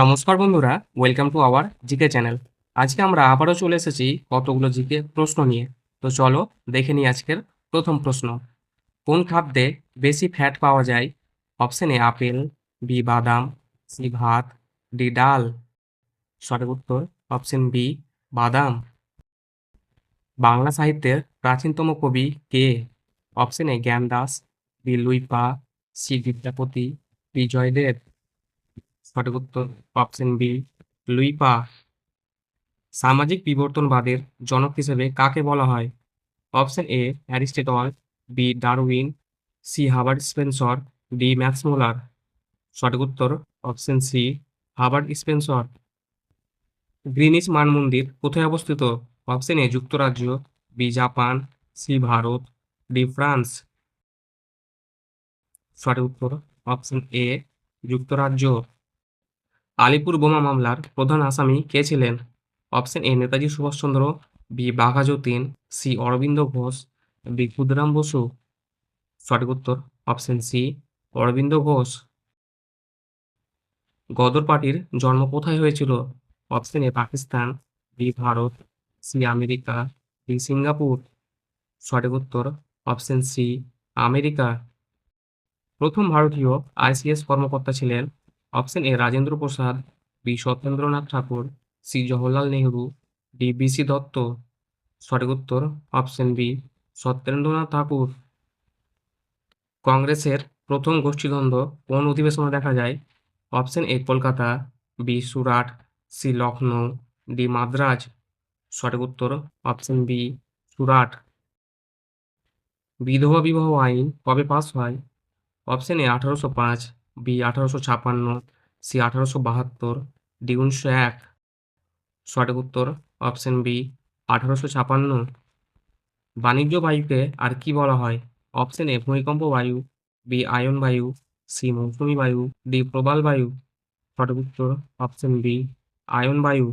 নমস্কার বন্ধুরা welcome to our GK channel আজকে আমরা আবারও চলে এসেছি কতগুলো জিকে প্রশ্ন নিয়ে। তো চলো দেখে নিই আজকের প্রথম প্রশ্ন। কোন খাদ্যে বেশি ফ্যাট পাওয়া যায়? অপশন আপেল বি বাদাম সি ভাত ডি ডাল। সঠিক উত্তর অপশন বি বাদাম। বাংলা সাহিত্যের প্রাচীনতম কবি কে? Option A Gyandas B Luipa C Vidyapati B Jayadev. সঠিক উত্তর অপশন বি লুইপা সামাজিক বিবর্তনবাদের জনক হিসেবে কাকে বলা হয়? Option A Aristotle B Darwin C Herbert Spencer D Max Muller. সঠিক উত্তর option C Herbert Spencer. Greenwich মান মন্দির কোথায় অবস্থিত? অপশন এ যুক্তরাজ্য B Japan C Bharat D France. সঠিক উত্তর অপশন এ যুক্তরাজ্য। আলিপুর বোমা মামলার প্রধান আসামি কে ছিলেন? Option A Netaji Subhashchandra, B Bagha Jatin C Aurobindo Ghosh, B Khudiram Bose. সঠিক উত্তর অপশন সি অরবিন্দ ঘোষ। গদর পার্টির জন্ম কোথায় হয়েছিল? Option A Pakistan, B Bharat, C America, D Singapore. সঠিক উত্তর অপশন সি আমেরিকা। প্রথম ভারতীয় আইসিএস কর্মকর্তা ছিলেন option A Rajendra Prasad, B Satyendranath Tagore, C Jawaharlal Nehru, D B C Dutta. সঠিক উত্তর অপশন বি, সত্যেন্দ্রনাথ ঠাকুর। কংগ্রেসের প্রথম গোষ্ঠীদ্বন্দ্ব কোন অধিবেশনে দেখা যায়? Option A Kolkata, B Surat, C Lucknow D Madras. সঠিক উত্তর অপশন বি, সুরাট। বিধবা বিবাহ আইন কবে পাস হয়? অপশন এ আঠারোশো পাঁচ বি আঠারোশো ছাপান্ন, সি আঠারোশো বাহাত্তর, ডি উনিশশো এক। সঠিক উত্তর অপশন বি, আঠারোশো ছাপান্ন। বাণিজ্য বায়ুকে আর কি বলা হয়? অপশন এ, ভূমিকম্প বায়ু, বি আয়ন বায়ু, সি মৌসুমী বায়ু, ডি প্রবাল বায়ু। সঠিক উত্তর অপশন বি, আয়ন বায়ু।